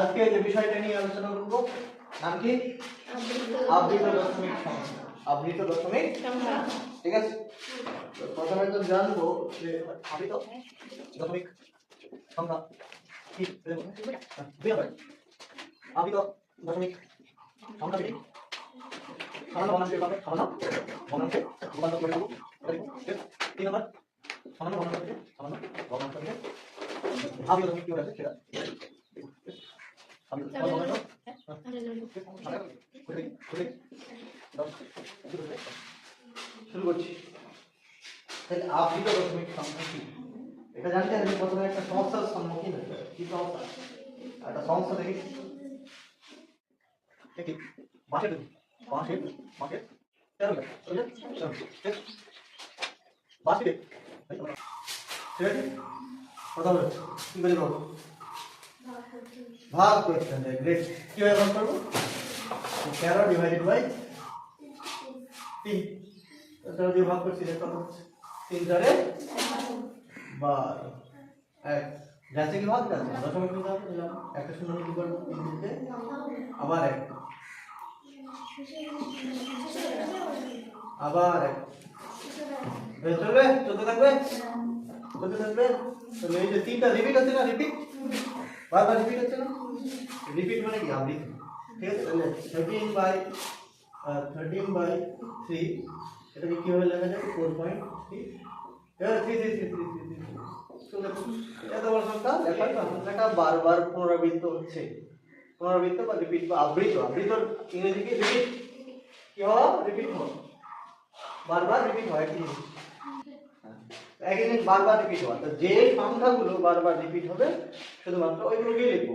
আজকে যে বিষয়টা নিয়ে আলোচনা করব, নাম কি? আবৃত দশমিক সংখ্যা আবৃত দশমিক ঠিক আছে? প্রথমে তো জানব যে আবৃত দশমিক সংখ্যা কি? আবৃত দশমিক সংখ্যা কি? সামান্য ভগ্নাংশের পাবে সামান্য ভগ্নাংশে করে দেবো? তিন নম্বর। সামান্য ভগ্নাংশ থেকে সামান্য ভগ্নাংশ আবৃত দশমিক কি আছে সেটা। শুরু করছি তাহলে আবৃত দশমিক সংখ্যা এটা জানতে হলে প্রথমে একটা সমস্যার সম্মুখীন হবে কি সমস্যা একটা সমস্যা দেখি দেখি বাঁশের দেখি বাঁশের বাঁশের তেরো বুঝলেন? ঠিক আছে? কথা বলে কি করে করব ভাগ করতে হবে গ্রেট কীভাবে ভাগ করব? তেরো ডিভাইডেড বাই তিন। তেরো দিয়ে ভাগ করছি কত তিন চারে বারো। এক। যাচ্ছে কি ভাগ? যাচ্ছে দশমিক একটা শূন্য কি করব তিন দিতে আবার এক। আবার এক। চলবে চলতে থাকবে? চলতে থাকবে? তাহলে এই যে তিনটা রিপিট হচ্ছে না রিপিট বারবার রিপিট হচ্ছে না? রিপিট মানে কি? আবৃত্তি। ঠিক আছে? তাহলে thirteen by thirteen by three এটাকে কীভাবে লেখা যাবে four point three three three three three three three এত সংখ্যা? লেখার সংখ্যাটা বারবার পুনরাবৃত্ত হচ্ছে। পুনরাবৃত্ত বা রিপিট বা আবৃত। আবৃত ইংরেজি কি রিপিট কি হওয়া? রিপিট হওয়া। বারবার রিপিট হয় একই জিনিস। একই জিনিস বারবার রিপিট হওয়া তো যে সংখ্যাগুলো বারবার রিপিট হবে, শুধুমাত্র ওইগুলোকেই লিখব।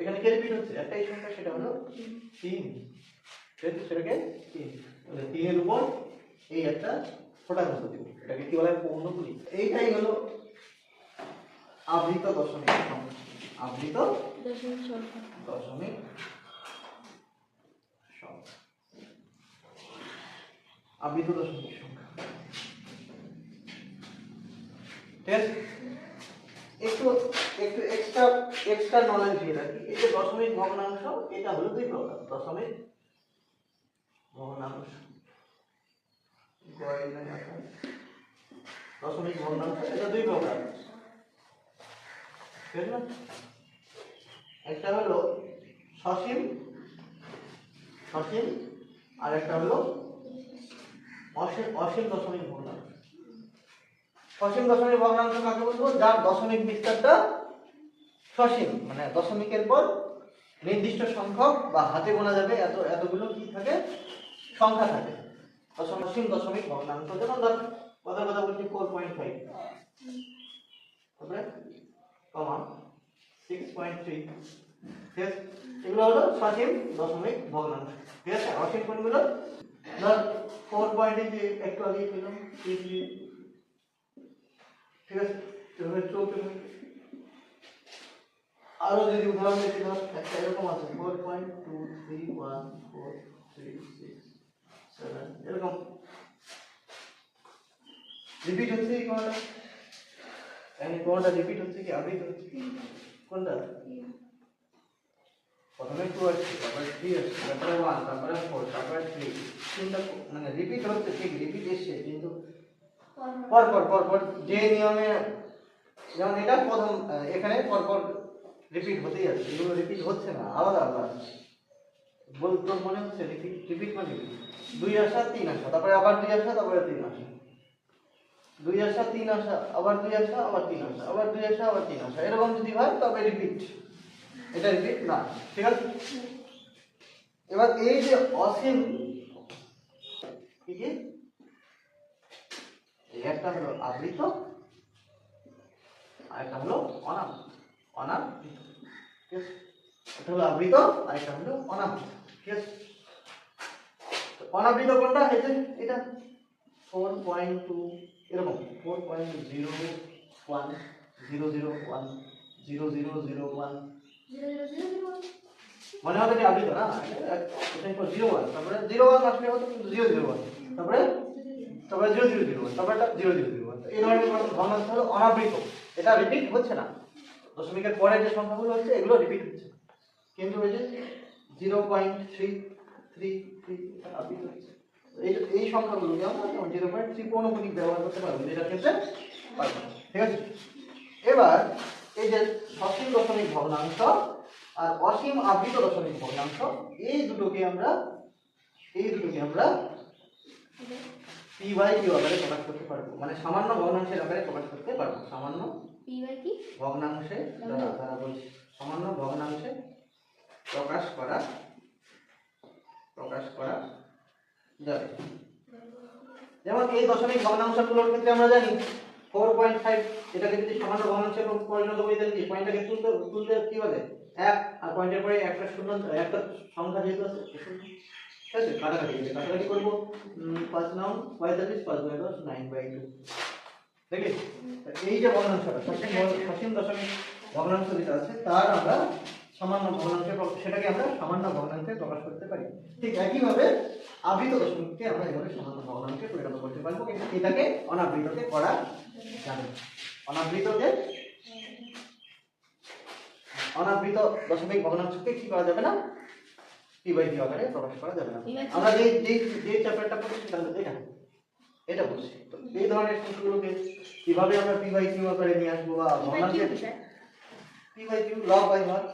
এখানে কে রিপিট হচ্ছে? একটাই সংখ্যা, সেটা হলো তিন? সেটাকে তিন। তিনের উপর এই একটা ফোটা মতো দিব। এটাকে কি বলে পৌনপুলি এইটাই হলো আবৃত দশমিক সংখ্যা। আবৃত দশমিক সংখ্যা। আবৃত দশমিক সংখ্যা। ঠিক একটু একটু এক্সট্রা এক্সট্রা নলেজ দিয়ে রাখি। এই যে দশমিক ভগ্নাংশ, এটা হলো দুই প্রকার। দশমিক ভগ্নাংশ। দশমিক ভগ্নাংশ, এটা দুই প্রকার। ঠিক? একটা হলো সসীম সসীম আর একটা হলো অসীম অসীম দশমিক ভগ্নাংশ। অসীম দশমিক ভগ্নাংশ কাকে বলব? যার দশমিক বিস্তারটা সসীম মানে দশমিকের পর নির্দিষ্ট সংখ্যক বা হাতে গোনা যাবে, এত, এতগুলো কি থাকে? সংখ্যা থাকে। অসীম দশমিক ভগ্নাংশ, যেমন ধর, কথার কথা বলছি ফোর পয়েন্ট ফাইভ তারপরে কমা সিক্স পয়েন্ট থ্রি ঠিক আছে? এগুলো হলো সসীম দশমিক ভগ্নাংশ। ঠিক আছে? অসীম কোনগুলো? ধর ফোর পয়েন্ট একটু আগে পেলাম ঠিক আছে? এভাবে চলতে থাকে। আরও যদি উদাহরণ দিতে ধর একটা এরকম আছে four point two three one four three six seven এরকম। রিপিট হচ্ছে কি কোনটা? এই কোনটা রিপিট হচ্ছে কি? আবৃত হচ্ছে কোনটা? প্রথমে টু আসছে তারপরে থ্রি আসছে তারপরে ওয়ান তারপরে ফোর তারপরে থ্রি তিনটা মানে রিপিট হচ্ছে, ঠিক রিপিট এসছে, কিন্তু পর পর পর পর যে নিয়মে, যেমন এটা প্রথম এখানে পর পর রিপিট হতেই আছে এগুলো রিপিট হচ্ছে না, আলাদা আলাদা। আসছে। বল, তোর মনে হচ্ছে রিপিট রিপিট মানে দুই আসা, তিন আসা, তারপরে আবার দুই আসা, তারপরে তিন আসা। দুই আসা, তিন আসা, আবার দুই আসা, আবার তিন আসা, আবার দুই আসা, আবার তিন আসা। এরকম যদি হয়, তবে রিপিট এটা রিপিট না, ঠিক আছে? এবার এই যে অসীম কি? একটা হলো আবৃত আর একটা হলো অনাবৃত। অনাবৃত, ঠিক আছে? একটা হলো আবৃত আর একটা হলো অনাবৃত, ঠিক আছে? অনাবৃত কোনটা এই যে এটা? ফোর পয়েন্ট টু এরকম। Four point zero one zero zero one zero zero zero one মনে হবে যে আবৃত না? জিরো ওয়ান তারপরে জিরো ওয়ান আসলে হতো কিন্তু জিরো জিরো ওয়ান তারপরে তারপরে জিরো জিরো জিরো তারপরে জিরো জিরো জিরো এই ধরনের ভগ্নাংশ হলো অনাবৃত। এটা রিপিট হচ্ছে না। দশমিকের পরে যে সংখ্যাগুলো হচ্ছে, এগুলো রিপিট হচ্ছে কিন্তু হয়েছে zero point three three three এই এই সংখ্যাগুলোকে আমরা জিরো পয়েন্ট থ্রি পৌনপুনিক ব্যবহার করতে পারব, যেটা ক্ষেত্রে পারব ঠিক আছে? এবার এই যে সসীম দশমিক ভগ্নাংশ আর অসীম আবৃত দশমিক ভগ্নাংশ, এই দুটোকে আমরা এই দুটোকে আমরা পি বাই কিউ আকারে প্রকাশ করতে পারব। মানে সামান্য ভগ্নাংশের আকারে প্রকাশ করতে পারব। সামান্য পি বাই কি? ভগ্নাংশে দ্বারা দ্বারা বলছি। সামান্য ভগ্নাংশে প্রকাশ করা প্রকাশ করা যাবে। যেমন এই দশমিক ভগ্নাংশগুলোর ক্ষেত্রে আমরা জানি ফোর পয়েন্ট ফাইভ এটাকে যদি সামান্য ভগ্নাংশে পরিণত করি তাহলে কি? পয়েন্টটাকে তুলতে তুলতে কি বলে? এক আর পয়েন্টের পরে একটা শূন্য একটা সংখ্যা যেহেতু আছে। ঠিক আছে, কাটাকাটি আছে কাটাকাটি করব। পাঁচ নাম পঁয়তাল্লিশ পাঁচ বাই দশ নাইন বাই টু দেখি এই যে ভগ্নাংশটা সসীম দশমিক ভগ্নাংশ যেটা আছে, তার আমরা সামান্য ভগ্নাংশে সেটাকে আমরা সামান্য ভগ্নাংশে প্রকাশ করতে পারি। ঠিক একইভাবে আবৃত দশমিককে আমরা এভাবে সামান্য ভগ্নাংশে পরিণত করতে পারব। এটাকে অনাবৃতকে করা যাবে। অনাবৃতকে অনাবৃত দশমিক ভগ্নাংশকে কি করা যাবে না? পি বাই পি আকারে প্রকাশ করা যাবে না। আমরা যে যে যে চ্যাপ্টারটা পড়ছি সেটা হলো এটা। এটা বলছি। তো এই ধরনের সংখ্যাগুলোকে কীভাবে আমরা পি বাই কিউ আকারে নিয়ে আসব বা পি বাই কি ভগ্নাংশে বিষয়। পি বাই কিউ লগ বাই হর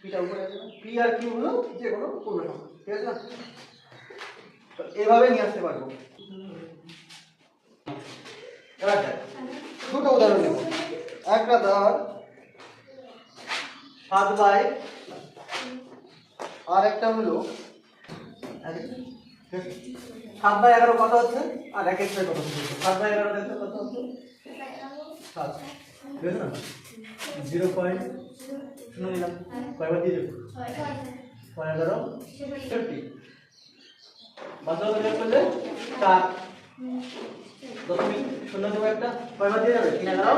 পিটা উপরে আছে পি আর কিউ হলো যে কোনো পূর্ণ সংখ্যা ঠিক আছে না? তো এভাবে নিয়ে আসতে পারব। এবার দুটো উদাহরণ নেব একটা ধর সাত বাই আর একটা হলো সাত বাই এগারো কত হচ্ছে, আর এক এক কত হচ্ছে। সাত বাই এগারো দেখতে কত হচ্ছে? সাত। আছে না জিরো পয়েন্ট শূন্য নিলাম। কয়বার দিয়ে দেবো? এগারো। ফিফটি বাস্তব যোগ করলে চার। দশমিক শূন্য দেবো একটা। কয়বার দিয়ে যাবে তিন এগারো।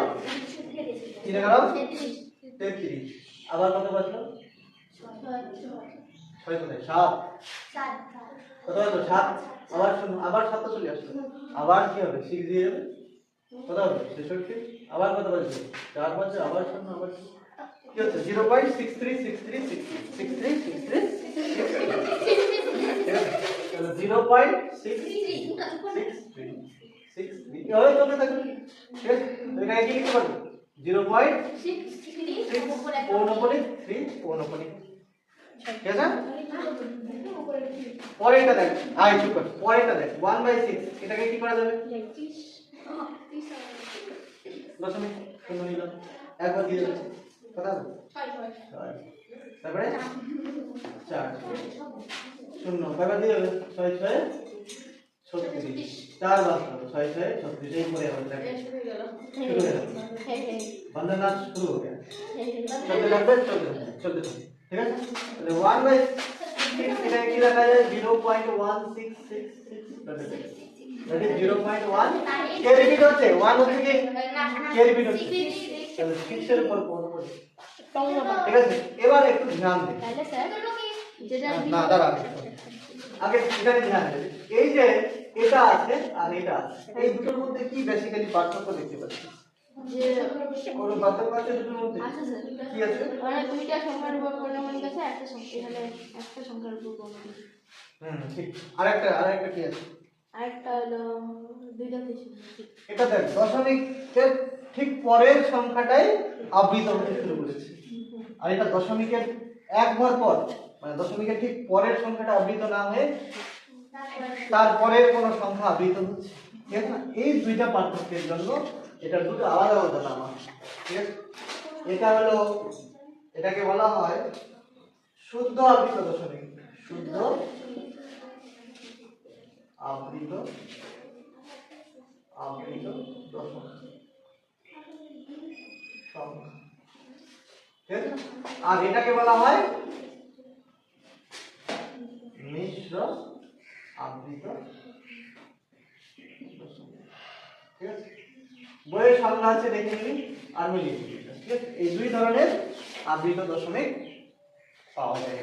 তিন এগারো। আবার কত বাঁচলো ছয় কোথায় সাত? কত হলো সাত? আবার শূন্য আবার সাত তো চলে আসলো। আবার কি হবে? সিক্স দিয়ে যাবে? কত হবে? ছেষট্টি? আবার কত বাজবে চার বাজছে আবার শূন্য আবার। কি হচ্ছে? Zero point six three six three six six three six three zero point six six three six three এভাবে চলতে থাকবে ঠিক আছে এখানে কি লিখতে পারবে? জিরো পয়েন্ট সিক্স পৌনপনি থ্রি পৌনপনি ঠিক আছে? পরেরটা দেখ। আয় চুপ কর। পরেরটা দেখ। ওয়ান বাই সিক্স এটাকে কি করা যাবে? দশমিক শূন্য নিলাম একবার দিয়ে দেবে কথা হবে ছয়। তারপরে? চার। শূন্য। কয়বার দিয়ে দেবে ছয় ছয় ছত্রিশ। চার বাজলো ছয় ছয় ছত্রিশ। এই পরে হবে দেখ। শুরু হয়ে গেল। শুরু হয়ে গেল। চলতে থাকবে? চলতে চলতে ঠিক আছে তাহলে ওয়ান বাই সিক্স এটাকে কি লেখা যায় zero point one six six six that is zero point one K repeat হচ্ছে ওয়ান হচ্ছে কি কে রিপিট হচ্ছে তাহলে সিক্সের উপর কোন করে ঠিক আছে এবার একটু ধ্যান দে তাহলে স্যার যেটা না দাঁড়া আগে এখানে ধ্যান দে এই যে এটা আছে আর এটা আছে এই দুটোর মধ্যে কি বেসিক্যালি পার্থক্য দেখতে পাচ্ছি যে কোনো পার্থক্য আছে দুটোর মধ্যে? আছে স্যার কি আছে? মানে দুইটা সংখ্যার উপর পৌনমণিক আছে একটা সংখ্যা এখানে একটা সংখ্যার উপর পৌনমণিক হুম ঠিক। আরেকটা আরেকটা কি আছে? আরেকটা হলো দুইটা এটা দেখ দশমিকের ঠিক পরের সংখ্যাটাই আবৃত হতে শুরু করেছে। আর এটা দশমিকের এক ঘর পর মানে দশমিকের ঠিক পরের সংখ্যাটা আবৃত না হয়ে তারপরের কোনো সংখ্যা আবৃত হচ্ছে। ঠিক আছে এই দুইটা পার্থক্যের জন্য এটা দুটো আলাদা আলাদা নাম ঠিক আছে? এটা হলো, এটাকে বলা হয় শুদ্ধ আবৃত দশমিক শুদ্ধ আবৃত আবৃত দশমিক আর এটাকে বলা হয় মিশ্র আবৃত ঠিক আছে? বইয়ের সংজ্ঞা আছে দেখে নিবি আর মিলিয়ে ঠিক আছে? এই দুই ধরনের আবৃত দশমিক পাওয়া যায়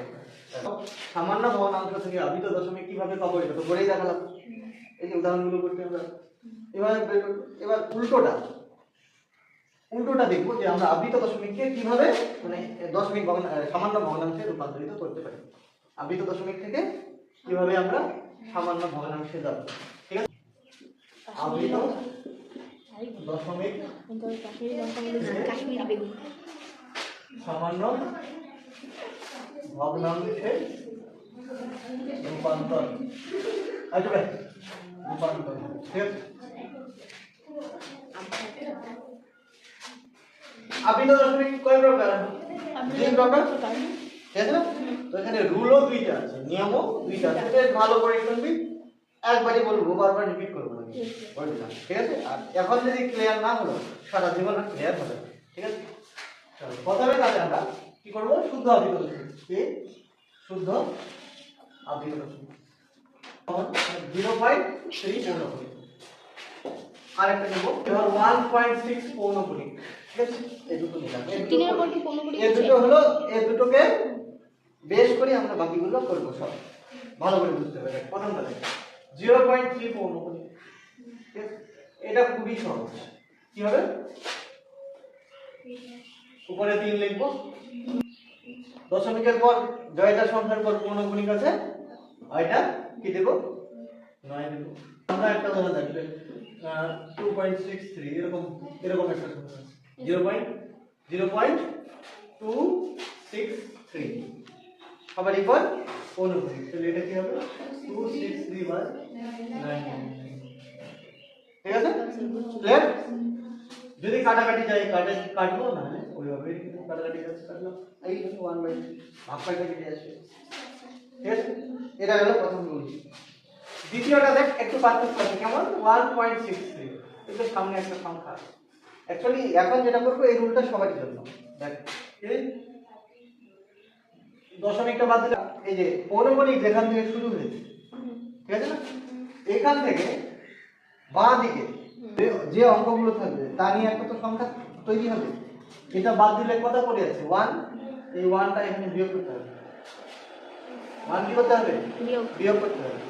সামান্য ভগ্নাংশ থেকে আবৃত দশমিক কীভাবে পাবো এটা তো বলেই দেখালাম। এই যে উদাহরণগুলো করতে আমরা এবার এবার উল্টোটা। উল্টোটা দেখব যে আমরা আবৃত দশমিককে কীভাবে মানে দশমিক সামান্য ভগ্নাংশে রূপান্তরিত করতে পারি। আবৃত দশমিক থেকে কীভাবে আমরা সামান্য ভগ্নাংশে যাব? ঠিক আছে? আবৃত দশমিক সামান্য ভগ্নাংশে রূপান্তর। আচ্ছা ভাই রূপান্তর। ঠিক। ঠিক আছে তো এখানে রুলও দুইটা আছে, নিয়মও দুইটা আছে। ভালো করে শুনবি একবারই বলব, বারবার রিপিট করব। এখন যদি ক্লিয়ার না হলো সারা জীবন ক্লিয়ার হবে ঠিক আছে প্রথমে তাহলে আমরা কি করব শুদ্ধ আবৃত কি শুদ্ধ দশমিক জিরো পয়েন্ট থ্রি পৌনপুরিক আরেকটা নেব ওয়ান পয়েন্ট সিক্স পৌনপুরিক ঠিক আছে এই দুটো নিলাম এই দুটো হলো এই দুটোকে বেশ করে আমরা বাকিগুলো করব সব। ভালো করে বুঝতে হবে। প্রথম কথা জিরো পয়েন্ট থ্রি আছে? এটা খুবই সহজ। কি হবে? উপরে তিন লিখব। দশমিকের পর, জয়টা সংখ্যার পর পৌনগুণিক আছে? এটা কি দেবো? নয় দেবো। আমরা একটা ধরে থাকবে টু পয়েন্ট সিক্স থ্রি এরকম এরকম একটা সংখ্যা zero point zero point two six three সবারই পর পৌনগুণিক তাহলে এটা কি হবে? Two six three by nine ঠিক আছে? ক্লিয়ার যদি কাটাকাটি যায় কাটে, কাটবো না হলে ওইভাবে কাটাকাটি যাচ্ছে, কাটলাম। এই ওয়ান বাই ভাগ পাইটা কেটে আসবে। ঠিক আছে? এটা গেল প্রথম রুল দ্বিতীয়টা দেখ, একটু পার্থক্য আছে। কেমন? ওয়ান পয়েন্ট সিক্স থ্রি কিন্তু সামনে একটা সংখ্যা। অ্যাকচুয়ালি এখন যেটা করব, এই রুলটা সবার জন্য। দেখ। দশমিকটা বাদ দিলে এই যে পৌনমণিক যেখান থেকে শুরু হয়েছে। ঠিক আছে না? এখান থেকে বাঁ দিকে যে- অঙ্কগুলো থাকবে তা নিয়ে একটা তো সংখ্যা তৈরি হবে। এটা বাদ দিলে কত করে আছে? ওয়ান এই ওয়ানটা এখানে বিয়োগ করতে হবে। ওয়ান কি করতে হবে? বিয়োগ। করতে হবে।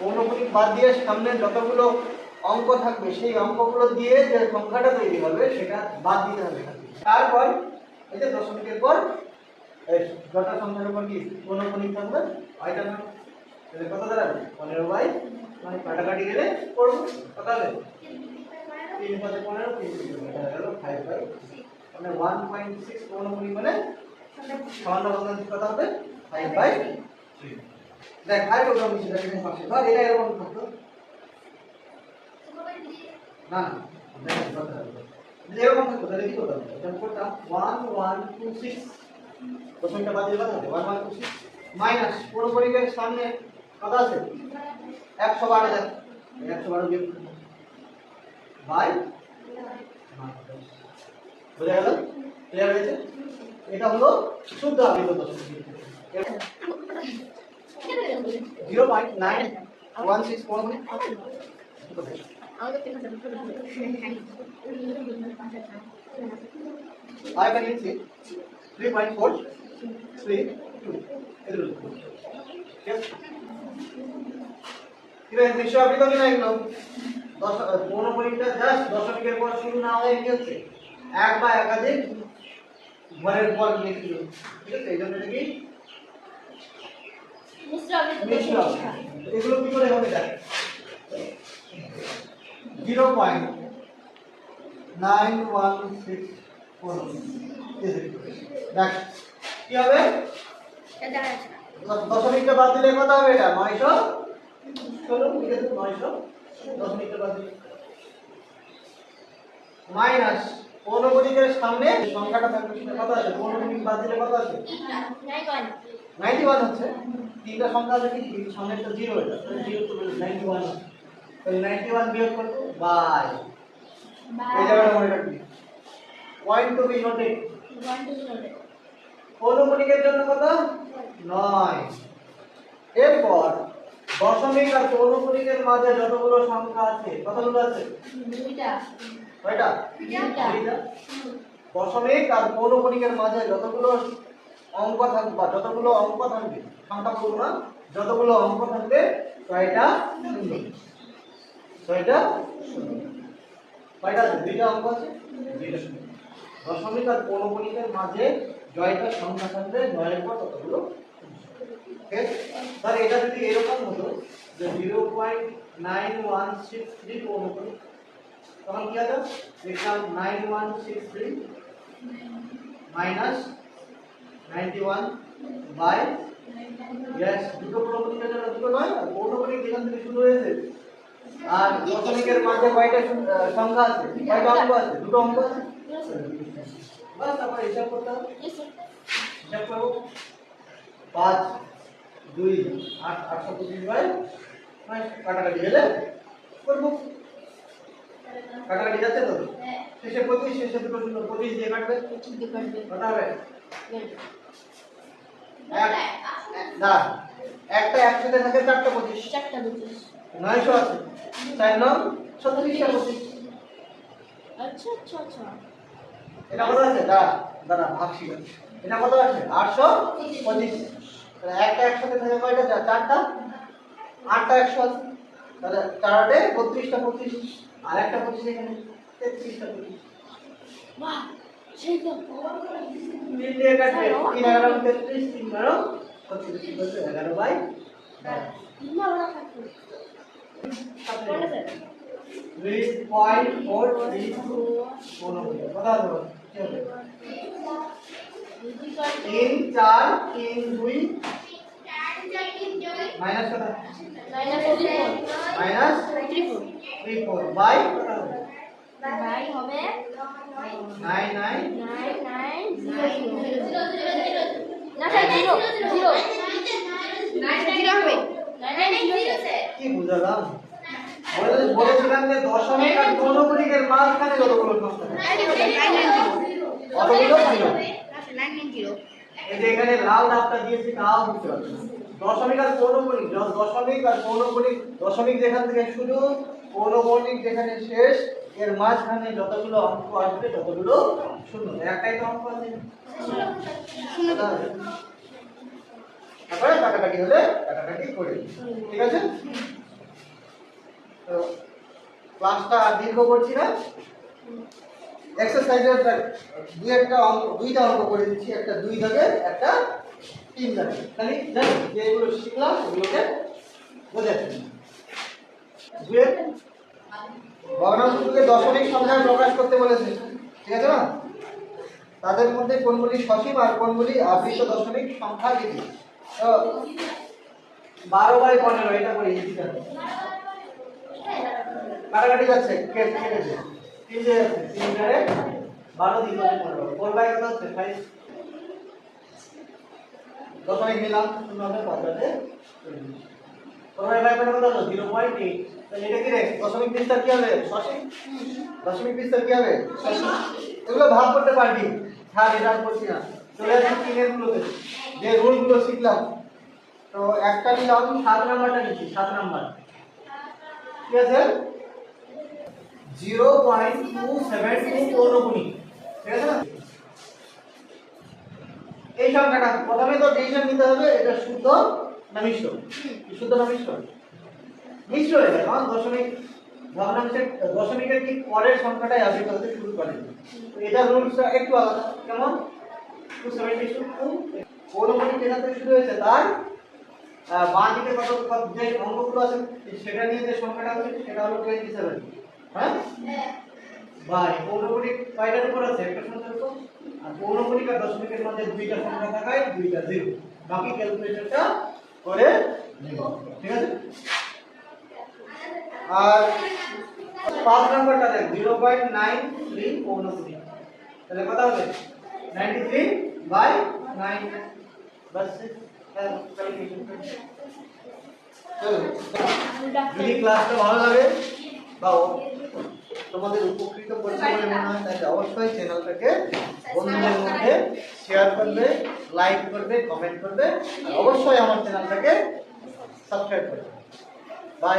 পৌনপুনিক বাদ দিয়ে সামনে যতগুলো অঙ্ক থাকবে সেই অঙ্কগুলো দিয়ে যে সংখ্যাটা তৈরি হবে সেটা বাদ দিতে হবে। তারপর এই যে দশমিকের পর এই যটা সংখ্যার উপর কি পৌনপুনিক থাকবে। তাহলে কত দাঁড়াবে? পনেরো বাই মানে কাটাকাটি গেলে করব। কত হবে তিন পনেরো, তিন তিন গেল ফাইভ বাই মানে ওয়ান পয়েন্ট সিক্স পৌনপুনিক মানে সামান্য কত হবে? ফাইভ বাই থ্রি দেখ আর এখানে পাশে। ধর, এটা এরকম থাকতো। না না, দেখ কথা এরকম তাহলে ওয়ান ওয়ান টু সিক্স দশমিকটা বাদ দিয়ে কথা one one two six minus পুরো পরিবেশ সামনে কত আছে? একশো বারো দেখ একশো বারো বিয়োগ বাই বোঝা গেল ক্লিয়ার হয়েছে এটা হলো শুদ্ধ আবৃত দশমিক zero point nine one six four আমাদের পেছনে I can use it. Three point four, আছে, নিশ্চয়ই আপনি তো কিনা এগুলো? দশ পনেরো পরীক্ষা জাস্ট দশমিকের পর শুরু না হয়ে কি হচ্ছে? এক বা একাধিক ঘরের পর দিল ঠিক আছে এই জন্য কি? এগুলো কি করে হবে দেখ zero point nine one six four. দেখ কি হবে? দশমিকটা বাদ দিলে কত হবে এটা নয়শো ষোলো আছে নয়শো বাদ। দিলে মাইনাস পৌনগণিকের সামনে সংখ্যাটা থাকবে সেটা কত আছে পৌনগণিক বাদ দিলে কত আছে নাইনটি ওয়ান হচ্ছে। তিনটা সংখ্যা আছে কি? সামনে একটা জিরো এটা জিরো তো নাইনটি ওয়ান তাহলে নাইনটি ওয়ান বিয়োগ করতে বাই। এই জায়গাটা মনে রাখবি। Point to be noted two জন্য কত? নয়। এরপর দশমিক আর পৌনমণিকের মাঝে যতগুলো সংখ্যা আছে কতগুলো আছে? দুইটা। কয়টা? দুইটা। দুইটা। দশমিক আর পৌনমণিকের মাঝে যতগুলো অঙ্ক থাকবে বা যতগুলো অঙ্ক থাকবে সংখ্যা বলব না যতগুলো অঙ্ক থাকবে ছয়টা শূন্য। ছয়টা শূন্য। কয়টা আছে? দুইটা অঙ্ক আছে? দুইটা শূন্য। দশমিক আর পৌনপণিকের মাঝে জয়টা সংখ্যা থাকবে জয়ের পর কতগুলো আছে তাহলে এটা যদি এরকম হতো যে zero point nine one six three পৌনপণিক তখন কি হতো? লিখলাম nine one six three minus ninety one by yes দুটো পৌনপণিকের জন্য দুটো নয় পৌনপণিক যেখান থেকে শুরু হয়েছে। আর দশমিকের মাঝে কয়টা সংখ্যা আছে? কয়টা অঙ্ক আছে? দুটো অঙ্ক আছে? বাস তারপর হিসাব করতে হবে। হিসাব করব। পাঁচ। দুই আট আটশো পঁচিশ বাই কাটাকাটি গেলে করব। কাটাকাটি যাচ্ছে তো? শেষে পঁচিশ শেষে দুটো শূন্য পঁচিশ দিয়ে কাটবে। কটা হবে? না একটা একসাথে থাকে চারটা পঁচিশ। চারটা পঁচিশ। নয়শো আছে। চার নং ছত্রিশটা পঁচিশ। আচ্ছা আচ্ছা আচ্ছা। এটা কত আছে? দাঁড়া দাঁড়া ভাবছি এটা কত আছে? আটশো পঁচিশ। তাহলে একটা একসাথে থাকে কয়টা চারটা? আটটা একশো আছে। তাহলে চারটে বত্রিশটা পঁচিশ আর একটা পঁচিশ এখানে। তেত্রিশটা পঁচিশ। এগারো বাই দুই পয়েন্ট ফোর থ্রি কথা? তিন চার তিন দুই। মাইনাস কত? মাইনাস থ্রি ফোর বাই কি বুঝালাম? বলেছিলাম যে দশমিক আর কোন মাঝখানে যতগুলো প্রশ্ন কতগুলো ছিল। এখানে লাল দাগটা দিয়েছি, তাও বুঝতে পারছেন দশমিক আর পৌনঃপুনিক দশমিক আর পৌনঃপুনিক দশমিক যেখান থেকে শুরু পৌনঃপুনিক যেখানে শেষ, এর মাঝখানে যতগুলো অঙ্ক আসবে, ততগুলো শূন্য। একটাই তো অঙ্ক আছে। তারপরে কাটাকাটি হলে কাটাকাটি করে ঠিক আছে? তো ক্লাসটা আর দীর্ঘ করছি না। এক্সারসাইজের দুই একটা অঙ্ক, দুইটা অঙ্ক করে দিচ্ছি, একটা দুই দাগে একটা তিন দাগে খালি যেগুলো শিখলাম ওগুলোকে বোঝাচ্ছি। দুয়ের ভগ্নাংশগুলোকে দশমিক সংখ্যায় প্রকাশ করতে বলেছে, ঠিক আছে না? তাদের মধ্যে কোনগুলি সসীম আর কোনগুলি আবৃত দশমিক সংখ্যা লিখি তো বারো বাই পনেরো, এটা করে কাটাকাটি যাচ্ছে, কে কেটেছে তিন যে যাচ্ছে তিন চারে বারো বাই পনেরো ফোর বাই কত হচ্ছে ফাইভ দশমিক নিলাম শূন্য পয়েন্ট এইট তাহলে এটা কি দশমিক দশমিক বিস্তার কি হবে? এগুলো ভাগ করতে পারবি। হ্যাঁ এটা করছি না। চলে আসছি যে রুলগুলো শিখলাম। তো একটা নিলাম, সাত নাম্বারটা নিচ্ছি, সাত নাম্বার ঠিক আছে? Zero point two seven two পৌনগুণী ঠিক আছে এই সংখ্যাটা, প্রথমে তো ডিভিশন নিতে হবে, এটা শুদ্ধ না মিশ্র? শুদ্ধ না মিশ্র? মিশ্র হয়ে যায় কারণ দশমিক ভগ্নাংশের দশমিকের ঠিক পরের সংখ্যাটাই আবৃত হতে শুরু করে। এটা রুলসটা একটু আলাদা। কেমন? টু সেভেন্টি টু টু পৌনগুণী যেখান থেকে শুরু হয়েছে, তার বাঁ দিকে কত যে অঙ্কগুলো আছে, সেটা নিয়ে যে সংখ্যাটা হচ্ছে সেটা হলো টোয়েন্টি সেভেন হ্যাঁ? বাই পৌনপুরিক কয়টার উপর আছে, একটা সংখ্যার উপর আর পৌনপুরিক আর দশমিকের মধ্যে দুইটা সংখ্যা থাকায় দুইটা জিরো। বাকি ক্যালকুলেশনটা করে নেব, ঠিক আছে? আর পাঁচ নাম্বারটা দেখ, জিরো পয়েন্ট নাইন থ্রি পৌনপুরিক তাহলে কত হবে নাইনটি থ্রি বাই নাইন। যদি ক্লাসটা ভালো লাগে বা তোমাদের উপকৃত করছে বলে মনে হয়, তাহলে অবশ্যই চ্যানেলটাকে বন্ধুদের মধ্যে শেয়ার করবে লাইক করবে কমেন্ট করবে অবশ্যই আমার চ্যানেলটাকে সাবস্ক্রাইব করবে। বাই